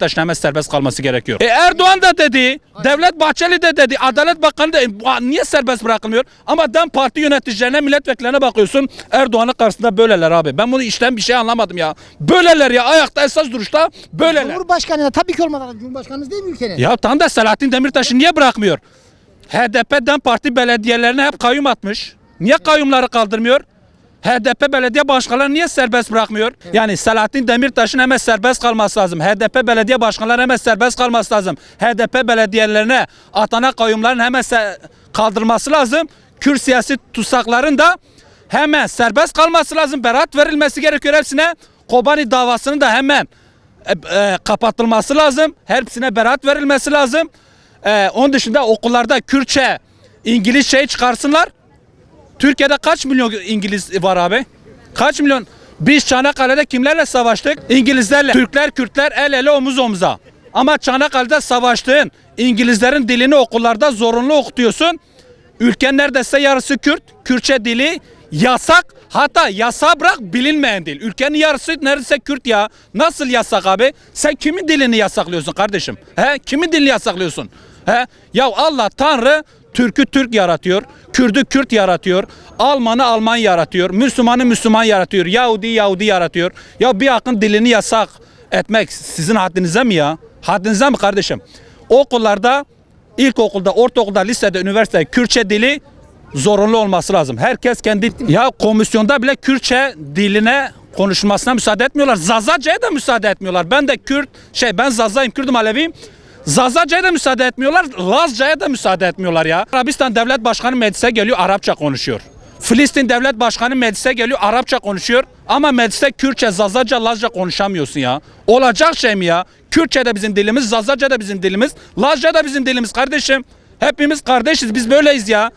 Taşın hemen serbest kalması gerekiyor. E Erdoğan da dedi, Devlet Bahçeli de dedi, Adalet Bakanı da e, niye serbest bırakılmıyor? Ama DEM Parti yöneticilerine, milletvekillerine bakıyorsun. Erdoğan'ın karşısında böyleler abi. Ben bunu işten bir şey anlamadım ya. Böyleler ya ayakta esas duruşta böyleler. Cumhurbaşkanı da tabii ki olmalı. Cumhurbaşkanımız değil mi ülkenin? Ya tam da Selahattin Demirtaş'ı niye bırakmıyor? HDP DEM Parti belediyelerine hep kayyum atmış. Niye kayyumları kaldırmıyor? HDP belediye başkanları niye serbest bırakmıyor? Yani Selahattin Demirtaş'ın hemen serbest kalması lazım. HDP belediye başkanları hemen serbest kalması lazım. HDP belediyelerine atanan kayyumların hemen kaldırılması lazım. Kürt siyasi tutsakların da hemen serbest kalması lazım. Beraat verilmesi gerekiyor hepsine. Kobani davasını da hemen e, e, kapatılması lazım. Hepsine beraat verilmesi lazım. E, onun dışında okullarda Kürtçe, İngilizce çıkarsınlar. Türkiye'de kaç milyon İngiliz var abi? Kaç milyon? Biz Çanakkale'de kimlerle savaştık? İngilizlerle. Türkler, Kürtler el ele omuz omuza. Ama Çanakkale'de savaştığın İngilizlerin dilini okullarda zorunlu okutuyorsun. Ülken neredeyse yarısı Kürt. Kürtçe dili yasak. Hatta yasa bırak bilinmeyen dil. Ülkenin yarısı neredeyse Kürt ya. Nasıl yasak abi? Sen kimin dilini yasaklıyorsun kardeşim? He? Kimin dilini yasaklıyorsun? He? Ya Allah Tanrı Türk'ü Türk yaratıyor. Kürt'ü Kürt yaratıyor. Alman'ı Alman yaratıyor. Müslüman'ı Müslüman yaratıyor. Yahudi Yahudi yaratıyor. Ya bir akın dilini yasak etmek sizin haddinize mi ya? Haddinize mi kardeşim? Okullarda, ilkokulda, ortaokulda, lisede, üniversitede Kürtçe dili zorunlu olması lazım. Herkes kendi ya komisyonda bile Kürtçe diline konuşmasına müsaade etmiyorlar. Zazaca'ya da müsaade etmiyorlar. Ben de Kürt şey ben Zaza'yım, Kürdüm Aleviyim. Zazaca'ya da müsaade etmiyorlar. Lazca'ya da müsaade etmiyorlar ya. Arabistan Devlet Başkanı meclise geliyor Arapça konuşuyor. Filistin Devlet Başkanı meclise geliyor Arapça konuşuyor. Ama mecliste Kürtçe, Zazaca, Lazca konuşamıyorsun ya. Olacak şey mi ya? Kürtçe de bizim dilimiz, Zazaca da bizim dilimiz, Lazca da bizim dilimiz kardeşim. Hepimiz kardeşiz biz böyleyiz ya.